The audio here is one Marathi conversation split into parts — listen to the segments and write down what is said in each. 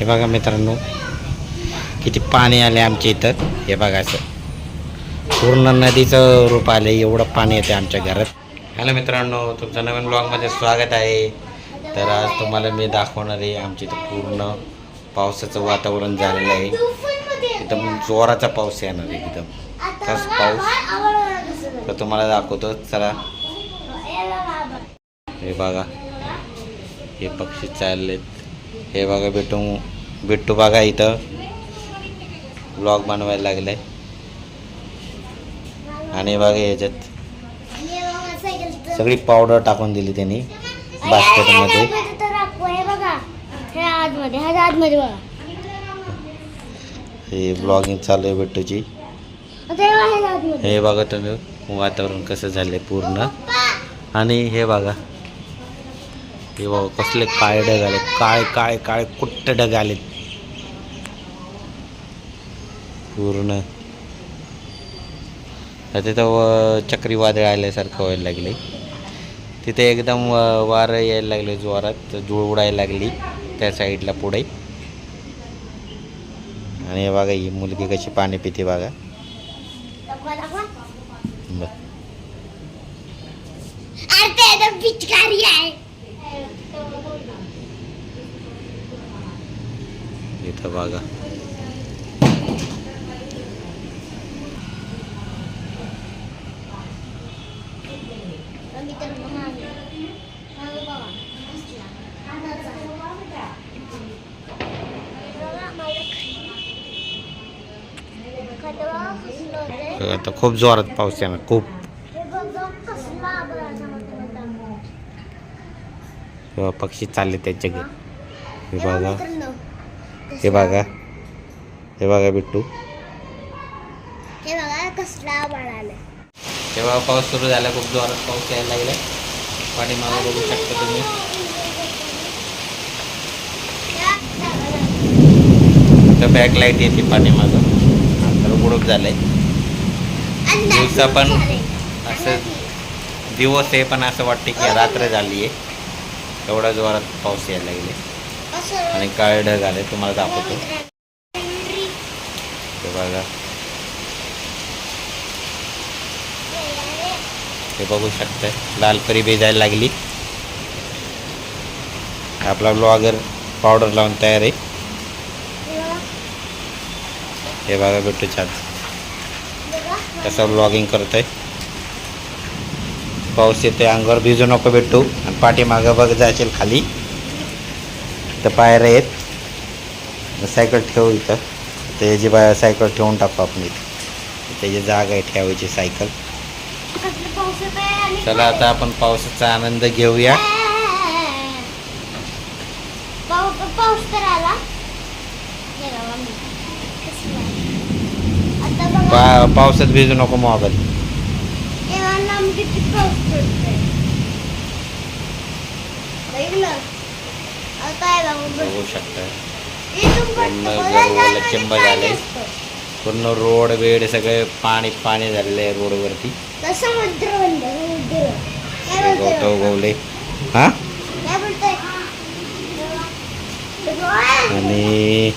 हे बघा मित्रांनो किती पाणी आले आमच्या इथं. हे बघा असं. पूर्ण नदीचं रूप आले एवढं पाणी येते आमच्या घरात. हॅलो मित्रांनो तुमचं नवीन ब्लॉगमध्ये स्वागत आहे. तर आज तुम्हाला मी दाखवणार आहे आमच्या इथं पूर्ण पावसाचं वातावरण झालेलं आहे. एकदम जोराचा पाऊस येणार आहे एकदम. तस पाऊस. तर तुम्हाला दाखवतो चला. हे बघा. हे पक्षी चाललेत. हे बघा बिट्टू बिट्टू बघा इथं. ब्लॉग बनवायला लागलाय. आणि बघा याच्यात. सगळी पावडर टाकून दिली त्यांनी बास्केटमध्ये हे ब्लॉगिंग चालू आहे बिट्टूची हे बघा तुम्ही वातावरण कसं झालंय पूर्ण. आणि हे बघा. हे बाबा कसले काळे ढग आले काळे काळे काळे कुट्ट ढग आले पूर्ण. तिथं व चक्रीवादळ आल्यासारखं व्हायला लागले तिथे एकदम व- वारं यायला लागले जोरात धूळ उडायला लागली त्या साईडला पुढे. आणि बघा ही मुलगी कशी पाणी पिते बघा. ब- पिचकारी आहे इथं बघा. आता खूप जोरात पाऊस येणार खूप. पक्षी चालले त्याच्या घरी. बघा. हे बघा. हे बघा बिट्टू. हे बघा कसला आभाळ आलाय. तेव्हा पाऊस सुरू झाला खूप जोरात पाऊस यायला लागला पाठीमागं बघू शकता तुम्ही. तर बॅक लाइट येते पाठीमागं तर उघडूप झालंय. दिवसा पण असं दिवस आहे पण असं वाटतं की रात्र झाली आहे एवढा जोरात पाऊस यायला लागले आणि काळे ढग आले तुम्हाला दाखवतो. ते बघा. हे बघू शकताय. लाल परी भिजायला लागली. आपला ब्लॉगर पावडर लावून तयार आहे. हे बघा भेटू छान. कसं ब्लॉगिंग करतोय. पाऊस येते अंगावर भिजू नको भेटू. आणि पाठीमागं बघ जाशील खाली. तर पायऱ्या आहेत. सायकल ठेवू इथं. त्याची बा सायकल ठेवून टाकू आपण इथं. त्याची जागा आहे ठेवायची सायकल. चला आता आपण पावसाचा आनंद घेऊया. पाऊस तर आला पा पावसात भिजू नको मोबाईल. किती पाऊस पडतोय? बघा शकता चिंब. नसतं. पूर्ण रोड वेड सगळे पाणी पाणी झालेलं आहे रोडवरती. गवत उगवले. हा? आणि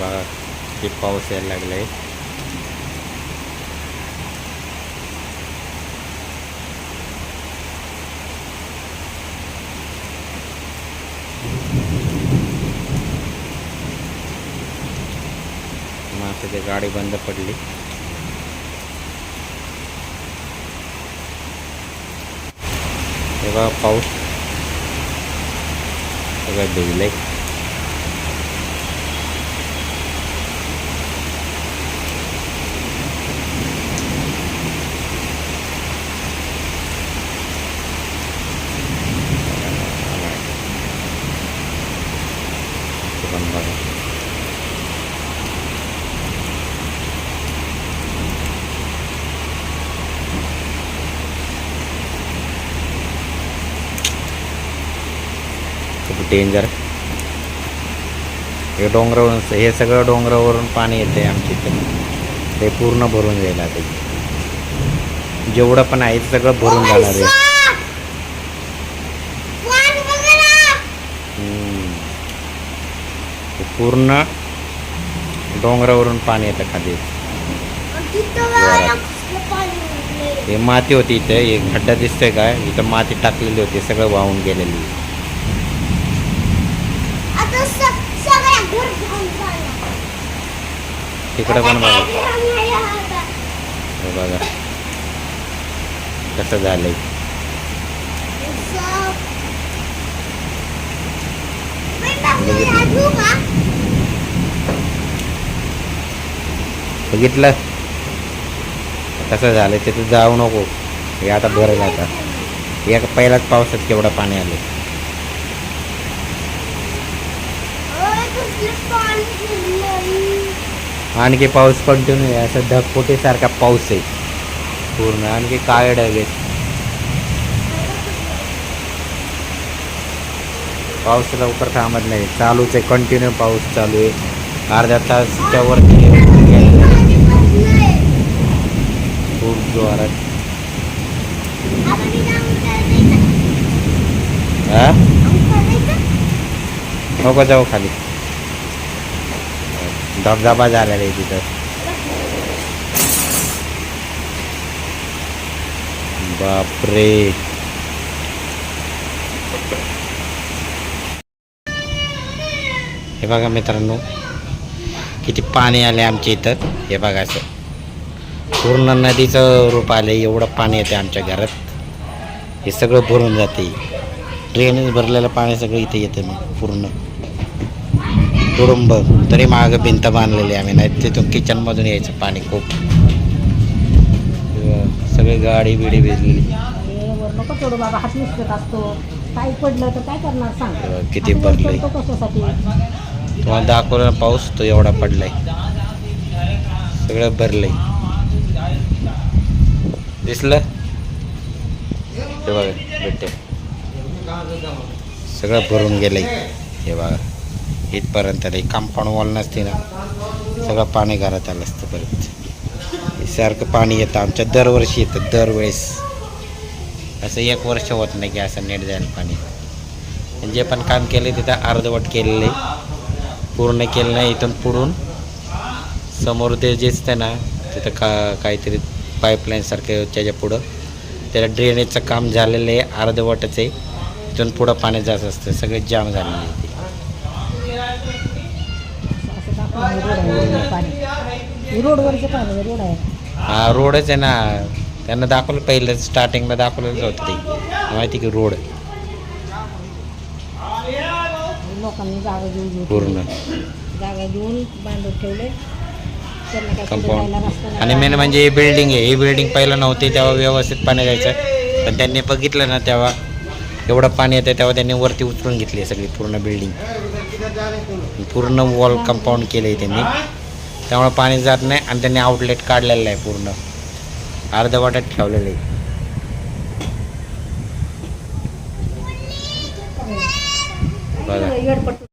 बघा किती पाऊस यायला लागलाय. मग ते गाडी बंद पडली. तेव्हा पाऊस. सगळं भिजलंय ते पण बघा खूप डेंजर हे डोंगरावरून हे सगळं डोंगरावरून पाणी येते आमच्या इथे. ते पूर्ण भरून जाईल आता. जेवढं पण आहे ते सगळं भरून जाणार आहे. पूर्ण डोंगरावरून पाणी येतं खाली. हे माती होती इथे एक खड्डा दिसतोय का? इथं माती टाकलेली होती सगळं वाहून गेलेली आता स- सगळ्या घर घेऊन चालला. तिकडं पण बघा. हे बघा. कसं झालंय. बघितलं? कसं झालं तिथं जाऊ नको. हे आता भर आता या पहिल्याच पावसात केवढं पाणी आलं ओय, कसलं पाणी उडलंय. आणखी पाऊस कंटिन्यू आहे असं ढगफुटीसारखा पाऊस आहे. पूर्ण आणखी काय ढग आहेत. पाऊस लवकर थांबत नाही. चालूच आहे कंटिन्यू पाऊस चालू आहे. अर्ध्या तासच्या वरती खूप जोरात. नको जाऊ खाली. धबधबा झालेला आहे तिथं. बापरे. हे बघा मित्रांनो किती पाणी आले आमच्या इथं. हे बघा असं. पूर्ण नदीचं रूप आलं एवढं पाणी येते आमच्या घरात. हे सगळं भरून जाते ड्रेनेज भरलेलं पाणी सगळं इथे येतं मग पूर्ण. तुडुंब तरी मागं भिंत बांधलेली आम्ही नाही तिथून किचनमधून यायचं पाणी खूप. सगळी गाडी बिडी भिजलेली. वर नको सोडू बाबा हात निसटत असतो. काही पडलं तर काय करणार सांग. तेव्हा किती कशासाठी? तुम्हाला दाखवलं पाऊस तो एवढा पडलाय. सगळं भरलंय. दिसलं? हे बघा भेटते सगळं भरून गेलंय. हे बघा. इथपर्यंत नाही कंपाऊंड वॉल नसते ना. सगळं पाणी घरात आलं असतं परत. सारखं पाणी येतं. आमच्या दरवर्षी येतं. दरवेळेस. असं एक वर्ष होत नाही की असं नेट जाईल पाणी. जे पण काम केलं तिथं अर्धवट केलेलं. आहे पूर्ण केलं नाही इथून पुढून. समोर ते जे असतं ना तिथं का काहीतरी पाईपलाईनसारखं त्याच्या पुढं. त्याला ड्रेनेजचं काम झालेलं आहे. अर्धवटच आहे. इथून पुढं पाणी जास्त असतं. सगळे जाम झालेले आहे. हे रोड आहे रोडवर पाणी रोडवरचं पाणी आहे, रोड आहे. रोडच आहे ना. त्यांना दाखवलं पहिलं स्टार्टिंगला दाखवलेलं होतं ते. माहिती की रोड लोकांनी जागा घेऊन घेऊन पूर्ण. जागा घेऊन बांधून ठेवले. त्यांना काय पुढे कंपाऊंड जायला रस्ता नाही. आणि मेन म्हणजे ही बिल्डिंग आहे. ही बिल्डिंग पहिलं नव्हती तेव्हा व्यवस्थित पाणी जायचं पण त्यांनी बघितलं ना तेव्हा. एवढं पाणी येतं तेव्हा त्यांनी वरती उचलून घेतली आहे सगळी पूर्ण बिल्डिंग पूर्ण वॉल कंपाऊंड केलं आहे त्यांनी. त्यामुळे पाणी जात नाही आणि त्यांनी आउटलेट काढलेलं आहे पूर्ण. अर्धवाटात ठेवलेलं आहे. बघा.